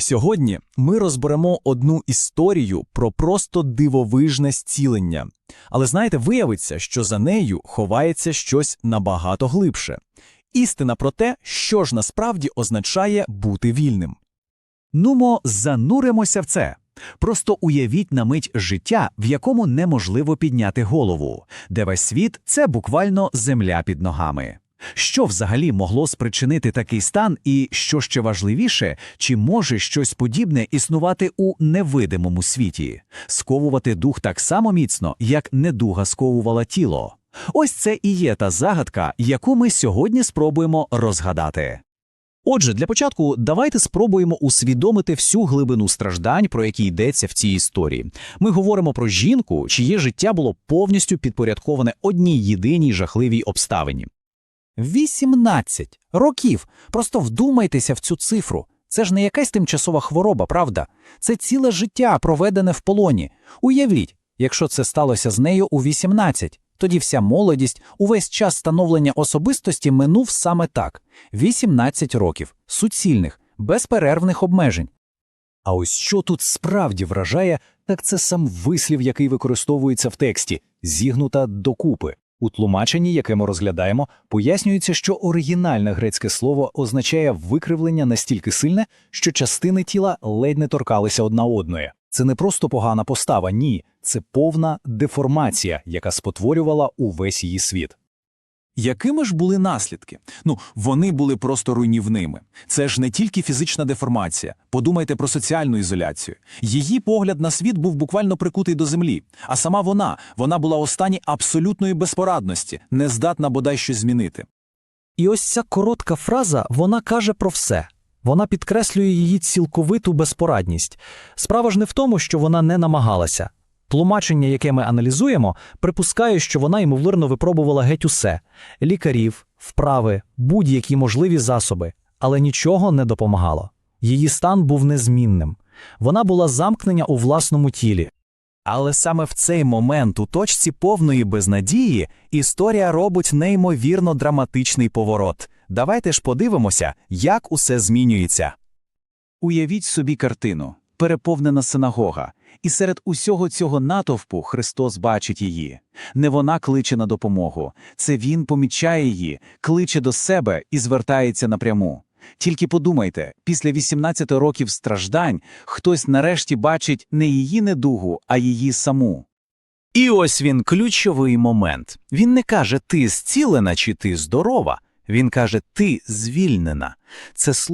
Сьогодні ми розберемо одну історію про просто дивовижне зцілення. Але знаєте, виявиться, що за нею ховається щось набагато глибше. Істина про те, що ж насправді означає бути вільним. Нумо, зануримося в це. Просто уявіть на мить життя, в якому неможливо підняти голову, де весь світ це буквально земля під ногами. Що взагалі могло спричинити такий стан, і що ще важливіше, чи може щось подібне існувати у невидимому світі, сковувати дух так само міцно, як недуга сковувала тіло? Ось це і є та загадка, яку ми сьогодні спробуємо розгадати. Отже, для початку давайте спробуємо усвідомити всю глибину страждань, про які йдеться в цій історії. Ми говоримо про жінку, чиє життя було повністю підпорядковане одній єдиній жахливій обставині. 18 років. Просто вдумайтеся в цю цифру. Це ж не якась тимчасова хвороба, правда? Це ціле життя, проведене в полоні. Уявіть, якщо це сталося з нею у 18, тоді вся молодість, увесь час становлення особистості минув саме так: 18 років, суцільних, безперервних обмежень. А ось що тут справді вражає, так це сам вислів, який використовується в тексті, зігнута докупи. У тлумаченні, яке ми розглядаємо, пояснюється, що оригінальне грецьке слово означає викривлення настільки сильне, що частини тіла ледь не торкалися одна одної. Це не просто погана постава, ні, це повна деформація, яка спотворювала увесь її світ. Якими ж були наслідки? Ну, вони були просто руйнівними. Це ж не тільки фізична деформація. Подумайте про соціальну ізоляцію. Її погляд на світ був буквально прикутий до землі. А сама вона, вона була у стані абсолютної безпорадності, не здатна бодай щось змінити. І ось ця коротка фраза вона каже про все. Вона підкреслює її цілковиту безпорадність. Справа ж не в тому, що вона не намагалася. Тлумачення, яке ми аналізуємо, припускає, що вона ймовірно випробувала геть усе лікарів, вправи, будь-які можливі засоби, але нічого не допомагало. Її стан був незмінним. Вона була замкнення у власному тілі. Але саме в цей момент, у точці повної безнадії, історія робить неймовірно драматичний поворот. Давайте ж подивимося, як усе змінюється. Уявіть собі картину переповнена синагога, і серед усього цього натовпу Христос бачить її. Не вона кличе на допомогу, це Він помічає її, кличе до себе і звертається напряму. Тільки подумайте, після 18 років страждань хтось нарешті бачить не її недугу, а її саму. І ось він ключовий момент. Він не каже ти зцілена чи ти здорова. Він каже ти звільнена. Це слово